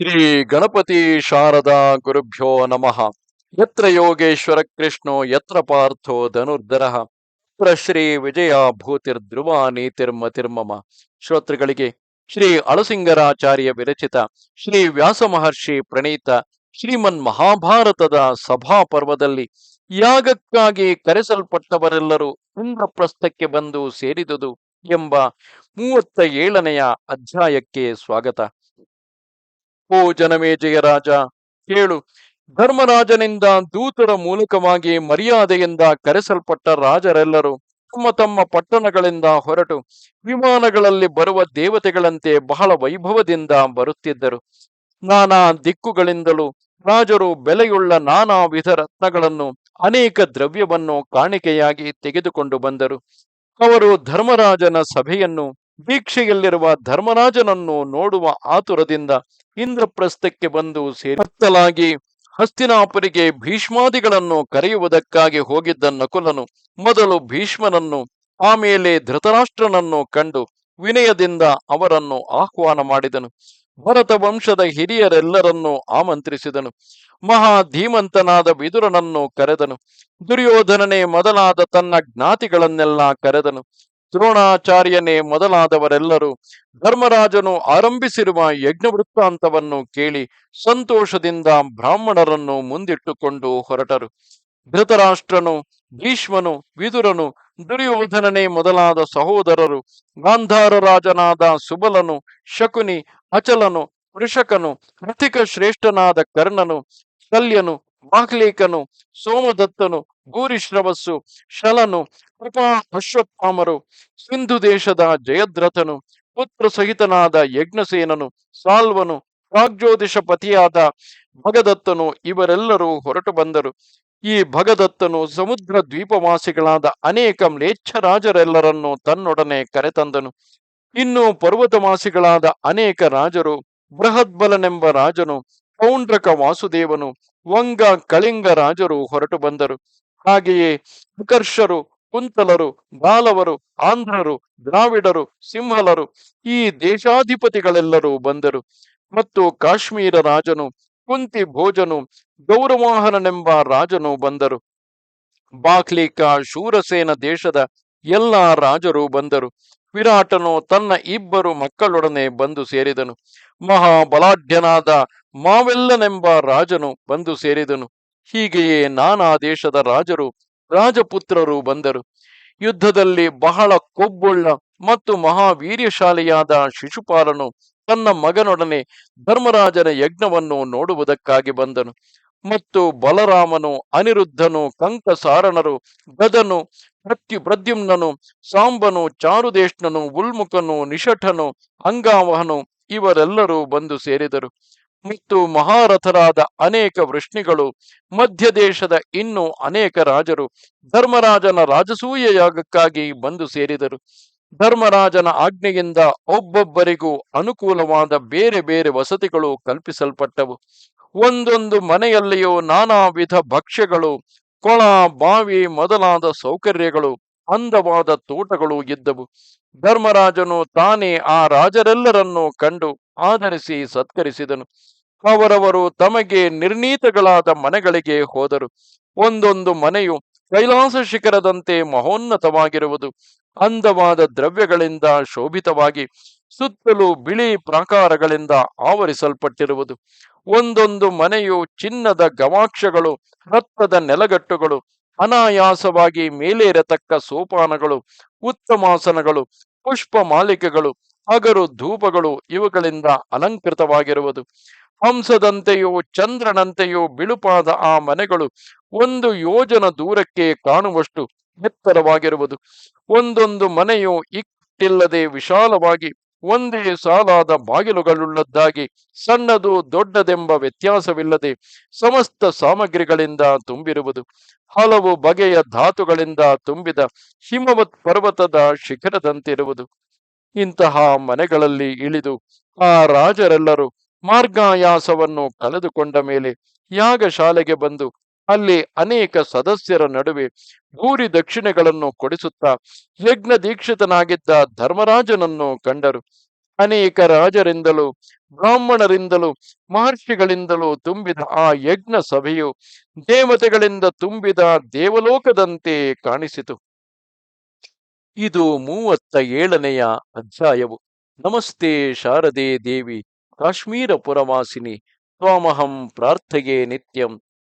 ಶ್ರೀ ಗಣಪತಿ ಶಾರದಾ ಗುರುಭ್ಯೋ ನಮಃ. ಯತ್ರ ಯೋಗೇಶ್ವರ ಕೃಷ್ಣೋ, ಯತ್ರ ಪಾರ್ಥೋ ಧನುರ್ಧರ. ಶ್ರೀ ವಿಜಯ ಭೂತಿರ್ಧ್ರುವ ನೀತಿರ್ಮತಿರ್ಮಮ ಶ್ರೋತೃಗಳಿಗೆ ಶ್ರೀ ಅಳಸಿಂಗರಾಚಾರ್ಯ ವಿರಚಿತ ಶ್ರೀ ವ್ಯಾಸ ಮಹರ್ಷಿ ಪ್ರಣೀತ ಶ್ರೀಮನ್ ಮಹಾಭಾರತದ ಸಭಾ ಪರ್ವದಲ್ಲಿ ಯಾಗಕ್ಕಾಗಿ ಕರೆಸಲ್ಪಟ್ಟವರೆಲ್ಲರೂ ಇಂದ್ರಪ್ರಸ್ಥಕ್ಕೆ ಬಂದು ಸೇರಿದುದು ಎಂಬ ಮೂವತ್ತ ಏಳನೆಯ ಅಧ್ಯಾಯಕ್ಕೆ ಸ್ವಾಗತ. ಓ ಜನಮೇಜಯ ರಾಜ, ಕೇಳು. ಧರ್ಮರಾಜನಿಂದ ದೂತರ ಮೂಲಕವಾಗಿ ಮರ್ಯಾದೆಯಿಂದ ಕರೆಸಲ್ಪಟ್ಟ ರಾಜರೆಲ್ಲರೂ ತಮ್ಮ ತಮ್ಮ ಪಟ್ಟಣಗಳಿಂದ ಹೊರಟು ವಿಮಾನಗಳಲ್ಲಿ ಬರುವ ದೇವತೆಗಳಂತೆ ಬಹಳ ವೈಭವದಿಂದ ಬರುತ್ತಿದ್ದರು. ನಾನಾ ದಿಕ್ಕುಗಳಿಂದಲೂ ರಾಜರು ಬೆಲೆಯುಳ್ಳ ನಾನಾ ವಿಧ ರತ್ನಗಳನ್ನು, ಅನೇಕ ದ್ರವ್ಯವನ್ನು ಕಾಣಿಕೆಯಾಗಿ ತೆಗೆದುಕೊಂಡು ಬಂದರು. ಅವರು ಧರ್ಮರಾಜನ ಸಭೆಯನ್ನು ದೀಕ್ಷೆಯಲ್ಲಿರುವ ಧರ್ಮರಾಜನನ್ನು ನೋಡುವ ಆತುರದಿಂದ ಇಂದ್ರಪ್ರಸ್ಥಕ್ಕೆ ಬಂದು ಸೇರಿಸಲಾಗಿ ಹಸ್ತಿನಾಪುರಿಗೆ ಭೀಷ್ಮಾದಿಗಳನ್ನು ಕರೆಯುವುದಕ್ಕಾಗಿ ಹೋಗಿದ್ದ ನಕುಲನು ಮೊದಲು ಭೀಷ್ಮನನ್ನು, ಆಮೇಲೆ ಧೃತರಾಷ್ಟ್ರನನ್ನು ಕಂಡು ವಿನಯದಿಂದ ಅವರನ್ನು ಆಹ್ವಾನ ಮಾಡಿದನು. ಭರತ ವಂಶದ ಹಿರಿಯರೆಲ್ಲರನ್ನೂ ಆಮಂತ್ರಿಸಿದನು. ಮಹಾ ಧೀಮಂತನಾದ ವಿದುರನನ್ನು ಕರೆದನು. ದುರ್ಯೋಧನನೇ ಮೊದಲಾದ ತನ್ನ ಜ್ಞಾತಿಗಳನ್ನೆಲ್ಲ ಕರೆದನು. ದ್ರೋಣಾಚಾರ್ಯನೇ ಮೊದಲಾದವರೆಲ್ಲರೂ ಧರ್ಮರಾಜನು ಆರಂಭಿಸಿರುವ ಯಜ್ಞ ವೃತ್ತಾಂತವನ್ನು ಕೇಳಿ ಸಂತೋಷದಿಂದ ಬ್ರಾಹ್ಮಣರನ್ನು ಮುಂದಿಟ್ಟುಕೊಂಡು ಹೊರಟರು. ಧೃತರಾಷ್ಟ್ರನು, ಭೀಷ್ಮನು, ವಿದುರನು, ದುರ್ಯೋಧನನೇ ಮೊದಲಾದ ಸಹೋದರರು, ಗಾಂಧಾರ ರಾಜನಾದ ಸುಬಲನು, ಶಕುನಿ, ಅಚಲನು, ವೃಷಕನು ಕೃತಿಕ ಶ್ರೇಷ್ಠನಾದ ಕರ್ಣನು, ಶಲ್ಯನು ಬಾಹ್ಲೇಕನು ಸೋಮದತ್ತನು ಗೂರಿಶ್ರವಸ್ಸು ಶಲನು, ಕೃಪಾ ಅಶ್ವತ್ಥಾಮರು, ಸಿಂಧು ದೇಶದ ಜಯದ್ರಥನು, ಪುತ್ರ ಸಹಿತನಾದ ಯಜ್ಞಸೇನನು, ಸಾಲ್ವನು ಪ್ರಾಗ್ಜ್ಯೋತಿಷ ಪತಿಯಾದ ಭಗದತ್ತನು, ಇವರೆಲ್ಲರೂ ಹೊರಟು ಬಂದರು. ಈ ಭಗದತ್ತನು ಸಮುದ್ರ ದ್ವೀಪವಾಸಿಗಳಾದ ಅನೇಕ ಮ್ಲೇಚ್ಛ ರಾಜರೆಲ್ಲರನ್ನು ತನ್ನೊಡನೆ ಕರೆತಂದನು. ಇನ್ನು ಪರ್ವತವಾಸಿಗಳಾದ ಅನೇಕ ರಾಜರು, ಬೃಹದ್ಬಲನೆಂಬ ರಾಜನು, ಪೌಂಡ್ರಕ ವಾಸುದೇವನು ವಂಗ ಕಳಿಂಗ ರಾಜರು ಹೊರಟು ಬಂದರು. ಹಾಗೆಯೇ ವಿಕರ್ಷರು ಕುಂತಲರು, ಬಾಲವರು, ಆಂಧ್ರರು, ದ್ರಾವಿಡರು, ಸಿಂಹಲರು ಈ ದೇಶಾಧಿಪತಿಗಳೆಲ್ಲರೂ ಬಂದರು. ಮತ್ತು ಕಾಶ್ಮೀರ ರಾಜನು, ಕುಂತಿ ಭೋಜನು, ಗೌರವಾಹನನೆಂಬ ರಾಜನು ಬಂದರು. ಬಾಕ್ಲಿಕ ಶೂರಸೇನ ದೇಶದ ಎಲ್ಲ ರಾಜರು ಬಂದರು. ವಿರಾಟನು ತನ್ನ ಇಬ್ಬರು ಮಕ್ಕಳೊಡನೆ ಬಂದು ಸೇರಿದನು. ಮಹಾಬಲಾಢ್ಯನಾದ ಮಾವೆಲ್ಲನೆಂಬ ರಾಜನು ಬಂದು ಸೇರಿದನು. ಹೀಗೆಯೇ ನಾನಾ ದೇಶದ ರಾಜರು, ರಾಜಪುತ್ರರು ಬಂದರು. ಯುದ್ಧದಲ್ಲಿ ಬಹಳ ಕೊಬ್ಬುಳ್ಳ ಮತ್ತು ಮಹಾವೀರ್ಯಶಾಲಿಯಾದ ಶಿಶುಪಾಲನು ತನ್ನ ಮಗನೊಡನೆ ಧರ್ಮರಾಜನ ಯಜ್ಞವನ್ನು ನೋಡುವುದಕ್ಕಾಗಿ ಬಂದನು. ಮತ್ತು ಬಲರಾಮನು ಅನಿರುದ್ಧನು, ಕಂಕಸಾರಣರು, ಗದನು ಪ್ರತ್ಯು ಪ್ರದ್ಯುಮ್ನನು, ಸಾಂಬನು ಚಾರುದೇಶ್ನನು ಉಲ್ಮುಖನು, ನಿಷಠನು, ಅಂಗಾವಹನು ಇವರೆಲ್ಲರೂ ಬಂದು ಸೇರಿದರು. ಮತ್ತು ಮಹಾರಥರಾದ ಅನೇಕ ವೃಷ್ಣಿಗಳು ಮಧ್ಯ ದೇಶದ ಇನ್ನೂ ಅನೇಕ ರಾಜರು, ಧರ್ಮರಾಜನ ರಾಜಸೂಯ ಯಾಗಕ್ಕಾಗಿ ಬಂದು ಸೇರಿದರು. ಧರ್ಮರಾಜನ ಆಜ್ಞೆಯಿಂದ ಒಬ್ಬೊಬ್ಬರಿಗೂ ಅನುಕೂಲವಾದ ಬೇರೆ ಬೇರೆ ವಸತಿಗಳು ಕಲ್ಪಿಸಲ್ಪಟ್ಟವು. ಒಂದೊಂದು ಮನೆಯಲ್ಲಿಯೂ ನಾನಾ ವಿಧ ಭಕ್ಷ್ಯಗಳು ಕೊಳ, ಬಾವಿ ಮೊದಲಾದ ಸೌಕರ್ಯಗಳು, ಅಂದವಾದ ತೋಟಗಳು ಇದ್ದವು. ಧರ್ಮರಾಜನು ತಾನೇ ಆ ರಾಜರೆಲ್ಲರನ್ನು ಕಂಡು ಆಧರಿಸಿ ಸತ್ಕರಿಸಿದನು. ಅವರವರು ತಮಗೆ ನಿರ್ಣೀತಗಳಾದ ಮನೆಗಳಿಗೆ ಹೋದರು. ಒಂದೊಂದು ಮನೆಯು ಕೈಲಾಸ ಶಿಖರದಂತೆ ಮಹೋನ್ನತವಾಗಿರುವುದು. ಅಂದವಾದ ದ್ರವ್ಯಗಳಿಂದ ಶೋಭಿತವಾಗಿ ಸುತ್ತಲೂ ಬಿಳಿ ಪ್ರಾಕಾರಗಳಿಂದ ಆವರಿಸಲ್ಪಟ್ಟಿರುವುದು. ಒಂದೊಂದು ಮನೆಯು ಚಿನ್ನದ ಗವಾಕ್ಷಗಳು ರತ್ನದ ನೆಲಗಟ್ಟುಗಳು, ಅನಾಯಾಸವಾಗಿ ಮೇಲೇರತಕ್ಕ ಸೋಪಾನಗಳು ಉತ್ತಮಾಸನಗಳು ಪುಷ್ಪ ಮಾಲಿಕೆಗಳು ಅಗರು ಧೂಪಗಳು ಇವುಗಳಿಂದ ಅಲಂಕೃತವಾಗಿರುವುದು. ಹಂಸದಂತೆಯೋ ಚಂದ್ರನಂತೆಯೋ ಬಿಳುಪಾದ ಆ ಮನೆಗಳು ಒಂದು ಯೋಜನ ದೂರಕ್ಕೆ ಕಾಣುವಷ್ಟು ಎತ್ತರವಾಗಿರುವುದು. ಒಂದೊಂದು ಮನೆಯು ಇಟ್ಟಿಲ್ಲದೆ ವಿಶಾಲವಾಗಿ ಒಂದೇ ಸಾಲಾದ ಬಾಗಿಲುಗಳುಳ್ಳದ್ದಾಗಿ ಸಣ್ಣದು ದೊಡ್ಡದೆಂಬ ವ್ಯತ್ಯಾಸವಿಲ್ಲದೆ ಸಮಸ್ತ ಸಾಮಗ್ರಿಗಳಿಂದ ತುಂಬಿರುವುದು. ಹಲವು ಬಗೆಯ ಧಾತುಗಳಿಂದ ತುಂಬಿದ ಹಿಮವತ್ ಪರ್ವತದ ಶಿಖರದಂತಿರುವುದು. ಇಂತಹ ಮನೆಗಳಲ್ಲಿ ಇಳಿದು ಆ ರಾಜರೆಲ್ಲರೂ ಮಾರ್ಗಾಯಾಸವನ್ನು ಕಳೆದುಕೊಂಡ ಮೇಲೆ ಯಾಗಶಾಲೆಗೆ ಬಂದು ಅಲ್ಲಿ ಅನೇಕ ಸದಸ್ಯರ ನಡುವೆ ಭೂರಿ ದಕ್ಷಿಣೆಗಳನ್ನು ಕೊಡಿಸುತ್ತಾ ಯಜ್ಞ ದೀಕ್ಷಿತನಾಗಿದ್ದ ಧರ್ಮರಾಜನನ್ನು ಕಂಡರು. ಅನೇಕ ರಾಜರಿಂದಲೂ, ಬ್ರಾಹ್ಮಣರಿಂದಲೂ, ಮಹರ್ಷಿಗಳಿಂದಲೂ ತುಂಬಿದ ಆ ಯಜ್ಞ ಸಭೆಯು ದೇವತೆಗಳಿಂದ ತುಂಬಿದ ದೇವಲೋಕದಂತೆ ಕಾಣಿಸಿತು. ಇದು ಮೂವತ್ತ ಏಳನೆಯ ಅಧ್ಯಾಯವು. ನಮಸ್ತೆ ಶಾರದೆ ದೇವಿ, ಕಾಶ್ಮೀರ ಪುರವಾಸಿನಿ, ತ್ವಾಮಹಂ ಪ್ರಾರ್ಥೆಯೇ ನಿತ್ಯಂ.